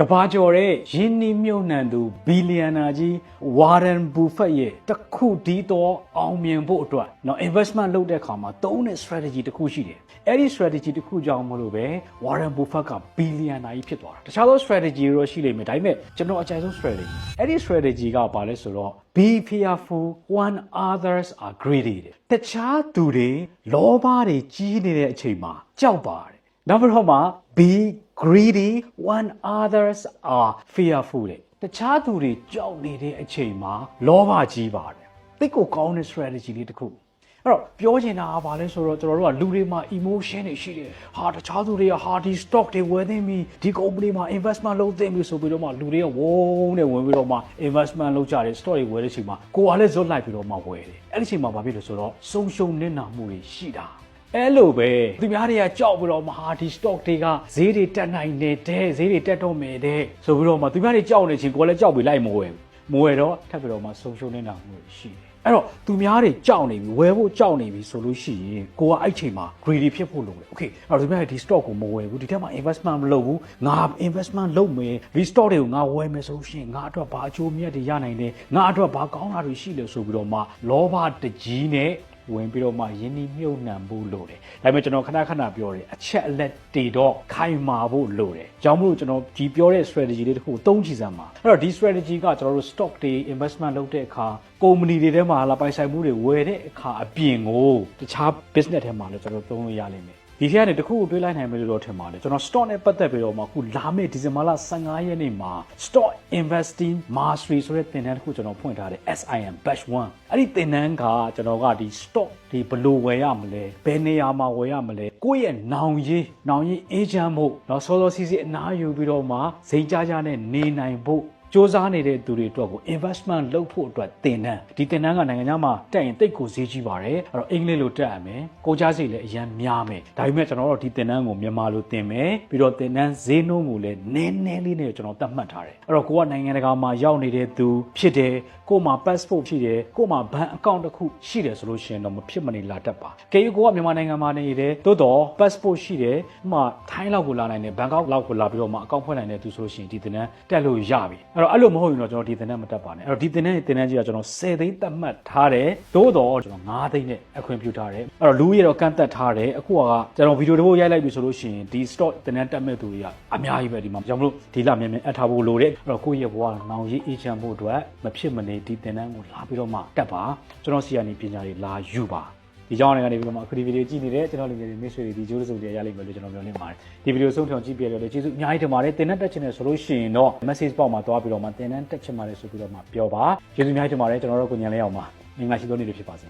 ကဘာကျော်တဲ့ယင်းနှီးမြုပ်နှံသူဘီလီယံနာကြီးဝါရန်ဘူဖက်ရဲ့တစ်ခုတည်းသောအောင်မြင်ဖို့အတွက်เนาะ investment လုပ်တဲ့အခါမှာသုံးတဲ့ strategy တစ်ခုရှိတယ်အဲ့ဒီ strategy တစ်ခုကြောင့်မလို့ပဲ Warren Buffett ကဘီလီယံနာကြီးဖြစ်သွားတာတခြားသော strategy တွေတော့ရှိလိမ့်မယ်ဒါပေမဲ့ကျွန်တော်အကြိုက်ဆုံး strategy အဲ့ဒီ strategy ကဘာလဲဆိုတော့ be fearful when others are greedy တဲ့တခြားသူတွေလောဘတွေကြီးနေတဲ့အချိန်မှာကြောက်ပါတယ်နောက်ပြီးတော့မှ be greedy when others are fearful တဲ့တခြားသူတွေကြောက်နေတဲ့အချိန်မှာလောဘကြီးပါတယ်တိတ်ကိုကောင်းတဲ့ strategy လေးတစ်ခုအဲ့တော့ပြောချင်တာကဘာလဲဆိုတော့ကျွန်တော်တို့ကလူတွေမှာ emotion တွေရှိတယ်ဟာတခြားသူတွေကဟာဒီ stock တွေဝယ်သိမ်းပြီးဒီ company မှာ investment လုပ်သိမ်းပြီးဆိုပြီးတော့မှလူတွေကဝုန်းနဲ့ဝင်ပြီးတော့မှ investment လုပ်ကြတယ် stock တွေဝယ်တဲ့အချိန်မှာကိုယ်ကလည်းဇွတ်လိုက်ပြီးတော့မှဝယ်တယ်အဲ့ဒီအချိန်မှာဘာဖြစ်လဲဆိုတော့ဆုံးရှုံးနစ်နာမှုတွေရှိတာ အဲ့လိုပဲသူများတွေကကြောက်ပြီးတော့မဟာဒီ stock တွေကဈေးတွေတက်နိုင်နေတယ်ဈေးတွေတက်တော့မယ်တဲ့ဆိုပြီးတော့မှသူများတွေကြောက်နေချင်းကိုယ်လည်းကြောက်ပြီးလိုက်မဝယ်ဘူးမဝယ်တော့ထပ်ပြီးတော့မှဆုံးရှုံးနေတာမျိုးရှိတယ်အဲ့တော့သူများတွေကြောက်နေပြီဝယ်ဖို့ကြောက်နေပြီဆိုလို့ရှိရင်ကိုကအဲ့ချိန်မှာ greedy ဖြစ်ဖို့လိုတယ် okay အဲ့တော့သူများတွေဒီ stock ကိုမဝယ်ဘူးဒီထက်မှ investment မလုပ်ဘူးငါ investment လုပ်မယ်ဒီ stock တွေကိုငါဝယ်မယ်ဆိုလို့ရှိရင်ငါအတွက်ဘာအကျိုးမြတ်တွေရနိုင်တယ်ငါအတွက်ဘာကောင်းတာတွေရှိလဲဆိုပြီးတော့မှလောဘတကြီးနဲ့ ဝင်ပြီးတော့မှယင်းနှီးမြုပ်နှံဖို့လိုတယ်။ဒါပေမဲ့ကျွန်တော်ခဏခဏပြောတယ်အချက်အလက်တွေတော့ခိုင်မာဖို့လိုတယ်။ကြောင့်မို့လို့ကျွန်တော်ဒီပြောတဲ့ strategy လေးတစ်ခုကိုသုံးကြည့်စမ်းပါ။အဲ့တော့ဒီ strategy ကကျွန်တော်တို့ stock တွေ investment လုပ်တဲ့အခါကုမ္ပဏီတွေထဲမှာလာပိုင်ဆိုင်မှုတွေဝယ်တဲ့အခါအပြင်ကိုတခြား business ထဲမှာလည်းကျွန်တော်သုံးလို့ရလိမ့်မယ်။ ဒီထဲကနေတခုတွေးလိုက်နိုင်မယ်လို့တော့ထင်ပါတယ်ကျွန်တော် stock နဲ့ပတ်သက်ပြီးတော့မှအခုလာမယ့်ဒီဇင်ဘာလ15ရက်နေ့မှာ stock investing mastery ဆိုတဲ့သင်တန်းတစ်ခုကျွန်တော်ဖွင့်ထားတယ် SIM batch 1အဲ့ဒီသင်တန်းကကျွန်တော်ကဒီ stock ဒီဘလို့ဝယ်ရမလဲဘယ်နေရာမှာဝယ်ရမလဲကိုယ့်ရဲ့နောင်ရေးနောင်ရေးအေဂျင့်မို့နော်စောစောစီးစီးအနားယူပြီးတော့မှဈေးကြကြနဲ့နေနိုင်ဖို့ စ조사နေတဲ့သူတွေအတွက်ကို investment လုပ်ဖို့အတွက်တင်တန်းဒီတင်တန်းကနိုင်ငံခြားမှာတက်ရင်တိတ်ကိုဈေးကြီးပါတယ်အဲ့တော့အင်္ဂလိပ်လိုတက်ရမယ်ကိုကြားစိတ်လည်းအရင်များမယ်ဒါပေမဲ့ကျွန်တော်တို့ဒီတင်တန်းကိုမြန်မာလိုတင်မယ်ပြီးတော့တင်တန်းဈေးနှုန်းကိုလည်းနည်းနည်းလေးနဲ့ကျွန်တော်သတ်မှတ်ထားတယ်အဲ့တော့ကိုကနိုင်ငံတကာမှာရောက်နေတဲ့သူဖြစ်တယ်ကို့မှာ passport ရှိတယ်ကို့မှာဘဏ်အကောင့်တစ်ခုရှိတယ်ဆိုလို့ရှိရင်တော့မဖြစ်မနေလာတတ်ပါကေယူကိုကမြန်မာနိုင်ငံမှာနေတယ်တိုးတော့ passport ရှိတယ်ဥပမာထိုင်းလောက်ကိုလာနိုင်တယ်ဘန်ကောက်လောက်ကိုလာပြီးတော့မှအကောင့်ဖွင့်နိုင်တယ်သူဆိုလို့ရှိရင်ဒီတင်တန်းတက်လို့ရပြီအဲ့တော့အဲ့လိုမဟုတ်ရင်တော့ကျွန်တော်ဒီတင်တန်းမတက်ပါနဲ့အဲ့တော့ဒီတင်တန်းတင်တန်းကြီးကကျွန်တော်10သိန်းသတ်မှတ်ထားတယ်တိုးတော့ကျွန်တော်9သိန်းနဲ့အခွင့်ပြုထားတယ်အဲ့တော့လူကြီးတော့ကန့်သက်ထားတယ်အခုကကျွန်တော်ဗီဒီယိုတစ်ပုဒ်ရိုက်လိုက်ပြီဆိုလို့ရှိရင်ဒီ stock တင်တန်းတက်မဲ့သူတွေကအများကြီးပဲဒီမှာကြောင့်မလို့ဒီလမြန်မြန်အပ်ထားဖို့လိုတယ်အဲ့တော့ကိုယ့်ရဲ့ဘဝနောင်ရေးအေးချမ်းဖို့အတွက်မဖြစ်မနေဒီတင်တန်းကိုလာပြီးတော့မှတက်ပါကျွန်တော်စီကနေပညာတွေလာယူပါ ဒီကြောင်းတွေကနေပြီးတော့မှအခုဒီဗီဒီယိုကြည့်နေတဲ့ကျွန်တော်လူငယ်တွေမိတ်ဆွေတွေဒီကျိုးစုံတွေရလိမ့်မယ်လို့ကျွန်တော်ပြောနေပါတယ်ဒီဗီဒီယိုဆုံးဖြောင်ကြည့်ပြရတော့ကျေးဇူးအများကြီးတင်ပါတယ်တင်တဲ့တက်ချင်တယ်ဆိုလို့ရှိရင်တော့ message ပေါက်မှာသွားပြီးတော့မှတင်တဲ့တက်ချင်ပါတယ်ဆိုပြီးတော့မှပြောပါကျေးဇူးအများကြီးတင်ပါတယ်ကျွန်တော်တို့ကိုညံလေးအောင်ပါမင်္ဂလာရှိသောနေ့တွေဖြစ်ပါစေ